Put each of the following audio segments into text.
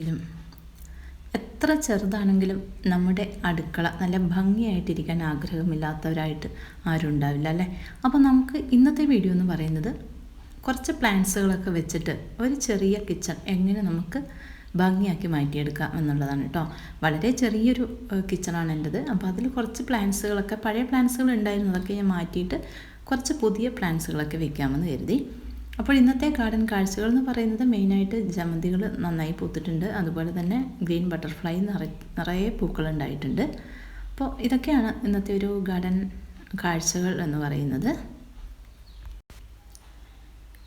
ും എത്ര ചെറുതാണെങ്കിലും നമ്മുടെ അടുക്കള നല്ല ഭംഗിയായിട്ടിരിക്കാൻ ആഗ്രഹമില്ലാത്തവരായിട്ട് ആരും ഉണ്ടാവില്ല അല്ലേ? അപ്പോൾ നമുക്ക് ഇന്നത്തെ വീഡിയോ എന്ന് പറയുന്നത് കുറച്ച് പ്ലാന്റ്സുകളൊക്കെ വെച്ചിട്ട് ഒരു ചെറിയ കിച്ചൺ എങ്ങനെ നമുക്ക് ഭംഗിയാക്കി മാറ്റിയെടുക്കാം എന്നുള്ളതാണ് കേട്ടോ വളരെ ചെറിയൊരു കിച്ചണാണ് എന്റെത് അപ്പോൾ അതിൽ കുറച്ച് പ്ലാന്റ്സുകളൊക്കെ പഴയ പ്ലാന്റ്സുകൾ ഉണ്ടായിരുന്നു അതൊക്കെ ഞാൻ മാറ്റിയിട്ട് കുറച്ച് പുതിയ പ്ലാന്റ്സുകളൊക്കെ വെക്കാമെന്ന് കരുതി. അപ്പോൾ ഇന്നത്തെ ഗാർഡൻ കാഴ്ചകൾ എന്ന് പറയുന്നത് മെയിനായിട്ട് ജമന്തികൾ നന്നായി പൂത്തിട്ടുണ്ട്. അതുപോലെ തന്നെ ഗ്രീൻ ബട്ടർഫ്ലൈ നിറയെ നിറയെ പൂക്കളുണ്ടായിട്ടുണ്ട് അപ്പോൾ ഇതൊക്കെയാണ് ഇന്നത്തെ ഒരു ഗാർഡൻ കാഴ്ചകൾ എന്ന് പറയുന്നത്.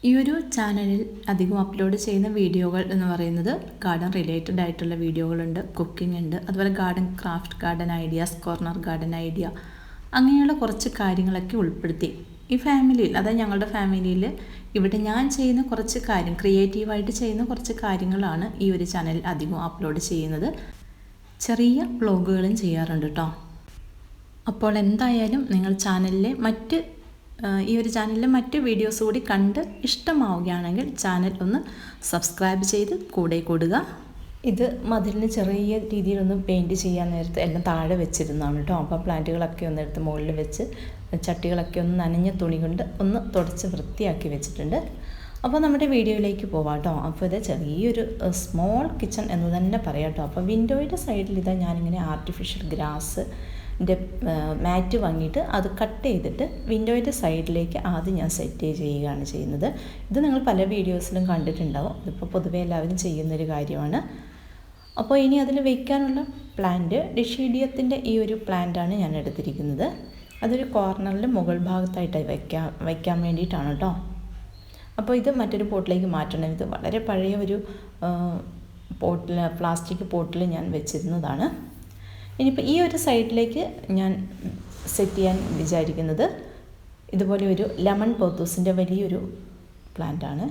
ഈ ഒരു ചാനലിൽ അധികം അപ്ലോഡ് ചെയ്യുന്ന വീഡിയോകൾ എന്ന് പറയുന്നത് ഗാർഡൻ റിലേറ്റഡ് ആയിട്ടുള്ള വീഡിയോകളുണ്ട് കുക്കിംഗ് ഉണ്ട് അതുപോലെ garden craft garden ideas corner garden idea അങ്ങനെയുള്ള കുറച്ച് കാര്യങ്ങളൊക്കെ ഉൾപ്പെടുത്തി. ഈ ഫാമിലിയിൽ അതായത് ഞങ്ങളുടെ ഫാമിലിയിൽ ഇവിടെ ഞാൻ ചെയ്യുന്ന കുറച്ച് കാര്യം ക്രിയേറ്റീവായിട്ട് ചെയ്യുന്ന കുറച്ച് കാര്യങ്ങളാണ് ഈ ഒരു ചാനലിൽ അധികം അപ്ലോഡ് ചെയ്യുന്നത്. ചെറിയ വ്ളോഗുകളും ചെയ്യാറുണ്ട് കേട്ടോ അപ്പോൾ എന്തായാലും നിങ്ങൾ ചാനലിലെ മറ്റ് ഈ ഒരു ചാനലിലെ മറ്റ് വീഡിയോസ് കൂടി കണ്ട് ഇഷ്ടമാവുകയാണെങ്കിൽ ചാനൽ ഒന്ന് സബ്സ്ക്രൈബ് ചെയ്ത് കൂടെ കൂടുക. ഇത് മതിലിന് ചെറിയ രീതിയിലൊന്ന് പെയിന്റ് ചെയ്യാൻ നേരത്ത് എല്ലാം താഴെ വെച്ചിരുന്നതാണ് കേട്ടോ അപ്പോൾ പ്ലാന്റുകളൊക്കെ ഒന്ന് എടുത്ത് മുകളിൽ വെച്ച് ചട്ടികളൊക്കെ ഒന്ന് നനഞ്ഞ തുണി കൊണ്ട് ഒന്ന് തുടച്ച് വൃത്തിയാക്കി വെച്ചിട്ടുണ്ട്. അപ്പോൾ നമ്മുടെ വീഡിയോയിലേക്ക് പോവാം കേട്ടോ. അപ്പോൾ ഇത് ചെറിയൊരു സ്മോൾ കിച്ചൺ എന്ന് തന്നെ പറയാം കേട്ടോ. അപ്പോൾ വിൻഡോയുടെ സൈഡിൽ ഇതാ ഞാനിങ്ങനെ ആർട്ടിഫിഷ്യൽ ഗ്രാസ് ന്റെ മാറ്റ് വാങ്ങിയിട്ട് അത് കട്ട് ചെയ്തിട്ട് വിൻഡോയുടെ സൈഡിലേക്ക് ആദ്യം ഞാൻ സെറ്റ് ചെയ്യുകയാണ് ചെയ്യുന്നത്. ഇത് നിങ്ങൾ പല വീഡിയോസിലും കണ്ടിട്ടുണ്ടാവും. ഇതിപ്പോൾ പൊതുവെ എല്ലാവരും ചെയ്യുന്നൊരു കാര്യമാണ്. അപ്പോൾ ഇനി അതിൽ വയ്ക്കാനുള്ള പ്ലാന്റ് ഡിഷീഡിയത്തിന്റെ ഈ ഒരു പ്ലാന്റാണ് ഞാൻ എടുത്തിരിക്കുന്നത്. അതൊരു കോർണറിൽ മുകൾ ഭാഗത്തായിട്ട് വയ്ക്കാൻ വയ്ക്കാൻ വേണ്ടിയിട്ടാണ് കേട്ടോ അപ്പോൾ ഇത് മറ്റൊരു പോട്ടിലേക്ക് മാറ്റണം. ഇത് വളരെ പഴയ ഒരു പോട്ടിൽ പ്ലാസ്റ്റിക് പോട്ടിൽ ഞാൻ വെച്ചിരുന്നതാണ്. ഇനിയിപ്പോൾ ഈ ഒരു സൈഡിലേക്ക് ഞാൻ സെറ്റ് ചെയ്യാൻ വിചാരിക്കുന്നത് ഇതുപോലെ ഒരു ലെമൺ പോത്തൂസിന്റെ വലിയൊരു പ്ലാന്റാണ്.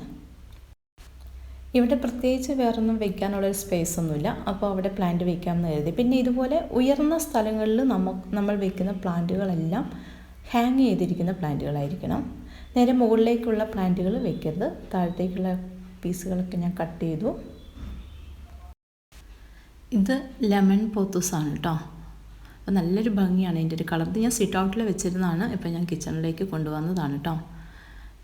ഇവിടെ പ്രത്യേകിച്ച് വേറൊന്നും വെക്കാനുള്ളൊരു സ്പേസ് ഒന്നുമില്ല. അപ്പോൾ അവിടെ പ്ലാന്റ് വെക്കാമെന്ന് കരുതി. പിന്നെ ഇതുപോലെ ഉയർന്ന സ്ഥലങ്ങളിൽ നമ്മ നമ്മൾ വെക്കുന്ന പ്ലാന്റുകളെല്ലാം ഹാങ് ചെയ്തിരിക്കുന്ന പ്ലാന്റുകളായിരിക്കണം നേരെ മുകളിലേക്കുള്ള പ്ലാന്റുകൾ വെക്കരുത്. താഴത്തേക്കുള്ള പീസുകളൊക്കെ ഞാൻ കട്ട് ചെയ്തു. ഇത് ലെമൺ പോത്തൂസാണ് കേട്ടോ അപ്പോൾ നല്ലൊരു ഭംഗിയാണ്. അതിന്റെ ഒരു കളർ ഞാൻ സിറ്റ് ഔട്ടിൽ വെച്ചിരുന്നതാണ്. ഇപ്പോൾ ഞാൻ കിച്ചണിലേക്ക് കൊണ്ടുവന്നതാണ് കേട്ടോ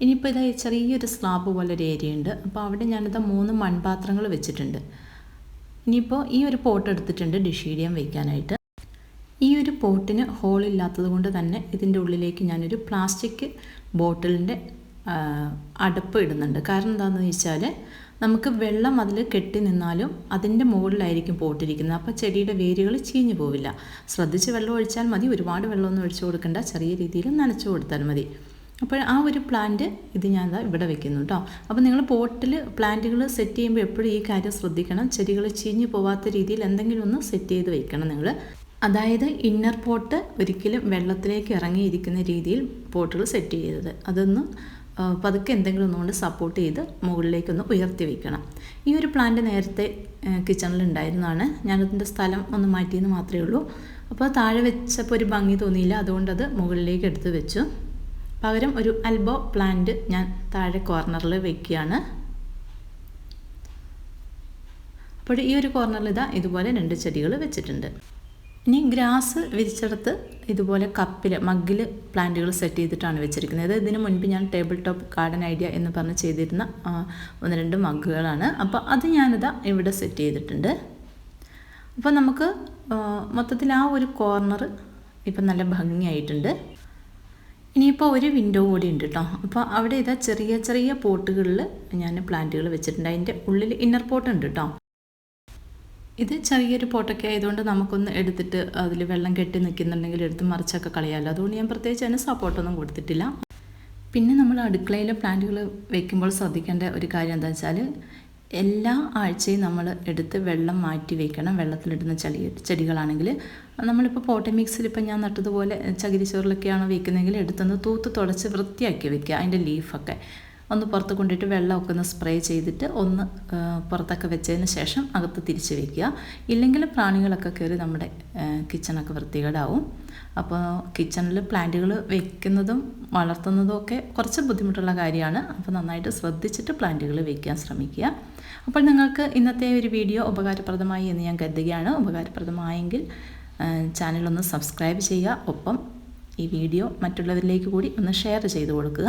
ഇനിയിപ്പോൾ ഇതായി ചെറിയൊരു സ്ലാബ് പോലെ ഒരു ഏരിയ ഉണ്ട്. അപ്പോൾ അവിടെ ഞാനിത് മൂന്ന് മൺപാത്രങ്ങൾ വെച്ചിട്ടുണ്ട്. ഇനിയിപ്പോൾ ഈ ഒരു പോട്ട് എടുത്തിട്ടുണ്ട് ഡിഷീഡിയം വയ്ക്കാനായിട്ട് ഈ ഒരു പോട്ടിന് ഹോളില്ലാത്തത് കൊണ്ട് തന്നെ ഇതിന്റെ ഉള്ളിലേക്ക് ഞാനൊരു പ്ലാസ്റ്റിക് ബോട്ടിലിന്റെ അടപ്പ് ഇടുന്നുണ്ട്. കാരണം എന്താണെന്ന് വെച്ചാൽ നമുക്ക് വെള്ളം അതിൽ കെട്ടി നിന്നാലും അതിന്റെ മുകളിലായിരിക്കും പോട്ടിരിക്കുന്നത് അപ്പോൾ ചെടിയുടെ വേരുകൾ ചീഞ്ഞു പോവില്ല. ശ്രദ്ധിച്ച് വെള്ളം ഒഴിച്ചാൽ മതി. ഒരുപാട് വെള്ളമൊന്നും ഒഴിച്ചു കൊടുക്കണ്ട. ചെറിയ രീതിയിൽ നനച്ചു കൊടുത്താൽ മതി. അപ്പോൾ ആ ഒരു പ്ലാന്റ് ഇത് ഞാൻ ഇവിടെ വെക്കുന്നു കേട്ടോ അപ്പോൾ നിങ്ങൾ പോട്ടിൽ പ്ലാന്റുകൾ സെറ്റ് ചെയ്യുമ്പോൾ എപ്പോഴും ഈ കാര്യം ശ്രദ്ധിക്കണം. ചെടികൾ ചീഞ്ഞു പോവാത്ത രീതിയിൽ എന്തെങ്കിലും ഒന്ന് സെറ്റ് ചെയ്ത് വെക്കണം നിങ്ങൾ. അതായത് ഇന്നർ പോട്ട് ഒരിക്കലും വെള്ളത്തിലേക്ക് ഇറങ്ങിയിരിക്കുന്ന രീതിയിൽ പോട്ടുകൾ സെറ്റ് ചെയ്തത് അതൊന്ന് പതുക്കെ എന്തെങ്കിലും ഒന്നുകൊണ്ട് സപ്പോർട്ട് ചെയ്ത് മുകളിലേക്കൊന്ന് ഉയർത്തി വയ്ക്കണം ഈ ഒരു പ്ലാന്റ് നേരത്തെ കിച്ചണിൽ ഉണ്ടായിരുന്നതാണ്. ഞാനതിന്റെ സ്ഥലം ഒന്ന് മാറ്റിയെന്ന് മാത്രമേ ഉള്ളൂ. അപ്പോൾ താഴെ വെച്ചപ്പോൾ ഒരു ഭംഗി തോന്നിയില്ല. അതുകൊണ്ട് അത് മുകളിലേക്ക് എടുത്ത് വെച്ചു. പകരം ഒരു അൽബോ പ്ലാന്റ് ഞാൻ താഴെ കോർണറിൽ വെക്കുകയാണ്. അപ്പോൾ ഈ ഒരു കോർണറിൽ ഇതാ ഇതുപോലെ രണ്ട് ചെടികൾ വെച്ചിട്ടുണ്ട്. ഇനി ഗ്രാസ് വിരിച്ചെടുത്ത് ഇതുപോലെ കപ്പിൽ മഗ്ഗിൽ പ്ലാന്റുകൾ സെറ്റ് ചെയ്തിട്ടാണ് വെച്ചിരിക്കുന്നത്. ഇതിന് മുൻപ് ഞാൻ ടേബിൾ ടോപ്പ് ഗാർഡൻ ഐഡിയ എന്ന് പറഞ്ഞ് ചെയ്തിരുന്ന ഒന്ന് രണ്ട് മഗ്ഗുകളാണ്. അപ്പോൾ അത് ഞാനിതാ ഇവിടെ സെറ്റ് ചെയ്തിട്ടുണ്ട്. അപ്പോൾ നമുക്ക് മൊത്തത്തിൽ ആ ഒരു കോർണർ ഇപ്പം നല്ല ഭംഗിയായിട്ടുണ്ട്. ഇനിയിപ്പോൾ ഒരു വിൻഡോ കൂടി ഉണ്ട് കേട്ടോ അപ്പോൾ അവിടെ ഇതാ ചെറിയ ചെറിയ പോട്ടുകളിൽ ഞാൻ പ്ലാന്റുകൾ വെച്ചിട്ടുണ്ട്. അതിന്റെ ഉള്ളിൽ ഇന്നർ പോട്ട് ഉണ്ട് കേട്ടോ ഇത് ചെറിയൊരു പോട്ടൊക്കെ ആയതുകൊണ്ട് നമുക്കൊന്ന് എടുത്തിട്ട് അതിൽ വെള്ളം കെട്ടി നിൽക്കുന്നുണ്ടെങ്കിൽ എടുത്ത് മറിച്ചൊക്കെ കളയാമല്ലോ അതുകൊണ്ട് ഞാൻ പ്രത്യേകിച്ച് അതിന് സപ്പോർട്ടൊന്നും കൊടുത്തിട്ടില്ല. പിന്നെ നമ്മൾ അടുക്കളയിലെ പ്ലാന്റുകൾ വെക്കുമ്പോൾ ശ്രദ്ധിക്കേണ്ട ഒരു കാര്യം എന്താ വെച്ചാൽ എല്ലാ ആഴ്ചയും നമ്മൾ എടുത്ത് വെള്ളം മാറ്റി വെക്കണം. വെള്ളത്തിലിടുന്ന ചെടി ചെടികളാണെങ്കിൽ നമ്മളിപ്പോൾ പോട്ട മിക്സിൽ ഇപ്പം ഞാൻ നട്ടതുപോലെ ചകിരിച്ചോറിലൊക്കെയാണ് വെക്കുന്നതെങ്കിൽ എടുത്തൊന്ന് തൂത്ത് തുടച്ച് വൃത്തിയാക്കി വെക്കുക. അതിന്റെ ലീഫൊക്കെ ഒന്ന് പുറത്ത് കൊണ്ടിട്ട് വെള്ളമൊക്കെ ഒന്ന് സ്പ്രേ ചെയ്തിട്ട് ഒന്ന് പുറത്തൊക്കെ വെച്ചതിന് ശേഷം അകത്ത് തിരിച്ച് വെക്കുക. ഇല്ലെങ്കിൽ പ്രാണികളൊക്കെ കയറി നമ്മുടെ കിച്ചണൊക്കെ വൃത്തികേടാവും. അപ്പോൾ കിച്ചണിൽ പ്ലാന്റുകൾ വെക്കുന്നതും വളർത്തുന്നതും ഒക്കെ കുറച്ച് ബുദ്ധിമുട്ടുള്ള കാര്യമാണ്. അപ്പോൾ നന്നായിട്ട് ശ്രദ്ധിച്ചിട്ട് പ്ലാന്റുകൾ വെക്കാൻ ശ്രമിക്കുക. അപ്പോൾ നിങ്ങൾക്ക് ഇന്നത്തെ ഒരു വീഡിയോ ഉപകാരപ്രദമായി എന്ന് ഞാൻ കരുതുകയാണ്. ഉപകാരപ്രദമായെങ്കിൽ ചാനലൊന്ന് സബ്സ്ക്രൈബ് ചെയ്യുക. ഒപ്പം ഈ വീഡിയോ മറ്റുള്ളവരിലേക്ക് കൂടി ഒന്ന് ഷെയർ ചെയ്ത് കൊടുക്കുക.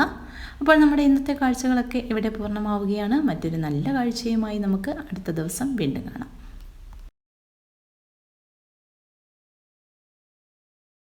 അപ്പോൾ നമ്മുടെ ഇന്നത്തെ കാഴ്ചകളൊക്കെ ഇവിടെ പൂർണമാവുകയാണ്. മറ്റൊരു നല്ല കാഴ്ചയുമായി നമുക്ക് അടുത്ത ദിവസം വീണ്ടും കാണാം.